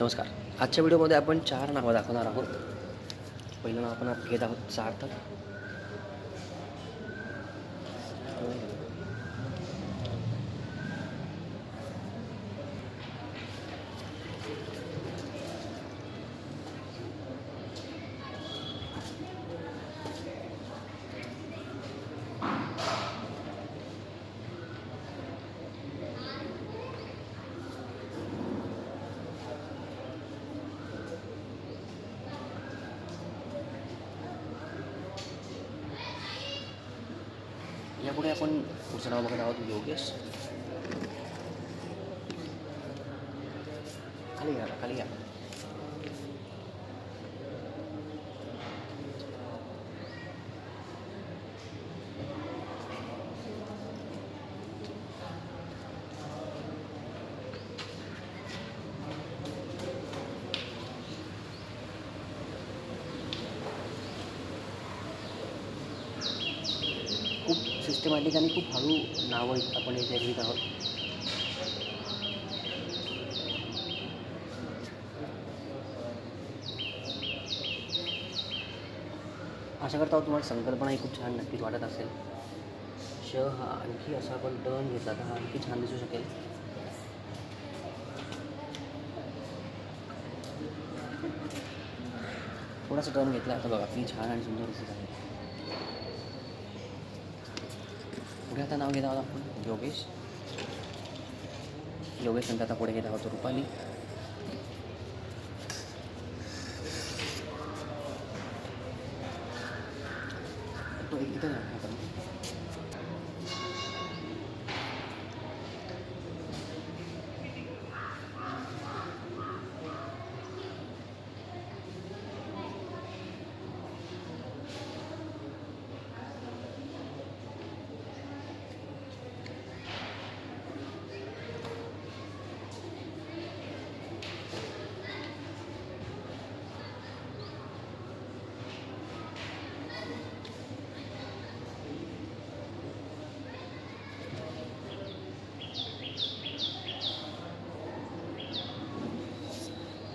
नमस्कार. आजच्या व्हिडिओमध्ये आपण चार नावं दाखवणार आहोत. पहिलं नाव आपण घेत आहोत सार्थक. यापुढे आपण पुढचं नाव बघत आहोत योगेश खाली या खाली या खूप सिस्टमॅटिक आणि खूप हळू नावं आपण इथे लिहित आहोत आशा करता तुम्हाला संकल्पनाही खूप छान नक्कीच वाटत असेल. श हा आणखी असा आपण टर्न घेतला तर हा आणखी छान दिसू शकेल. थोडासा टर्न घेतला आता बघा ती छान आणि सुंदर दिसत आहे. पुढे आता नाव घेत आहोत आपण योगेश योगेश नंतर आता पुढे घेत आहोत रुपाली तो एक इथं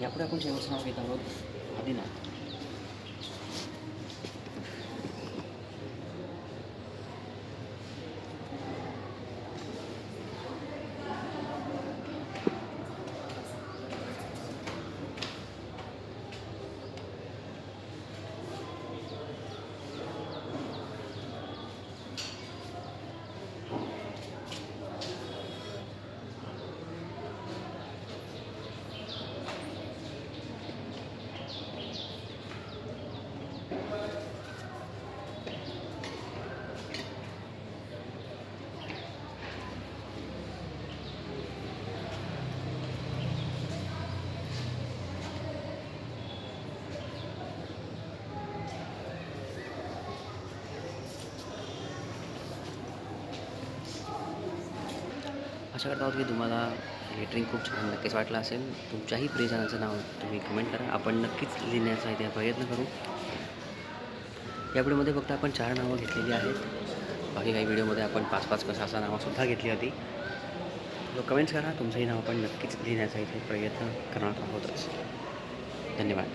약불에 꽂히는 사람이다. Адина. आशा करत आहोत की तुम्हाला लेटरिंग खूप छान नक्कीच वाटलं असेल. तुमच्याही प्रियजनाचं नाव तुम्ही कमेंट करा. आपण नक्कीच लिहिण्याचा इथे प्रयत्न करू. या व्हिडिओमध्ये फक्त आपण चार नावं घेतलेली आहेत. बाकी काही व्हिडिओमध्ये आपण पाच पाच कसं असा नावंसुद्धा घेतली होती. तो कमेंट्स करा तुमचंही नाव आपण नक्कीच लिहिण्याचा इथे प्रयत्न करणार आहोतच. धन्यवाद.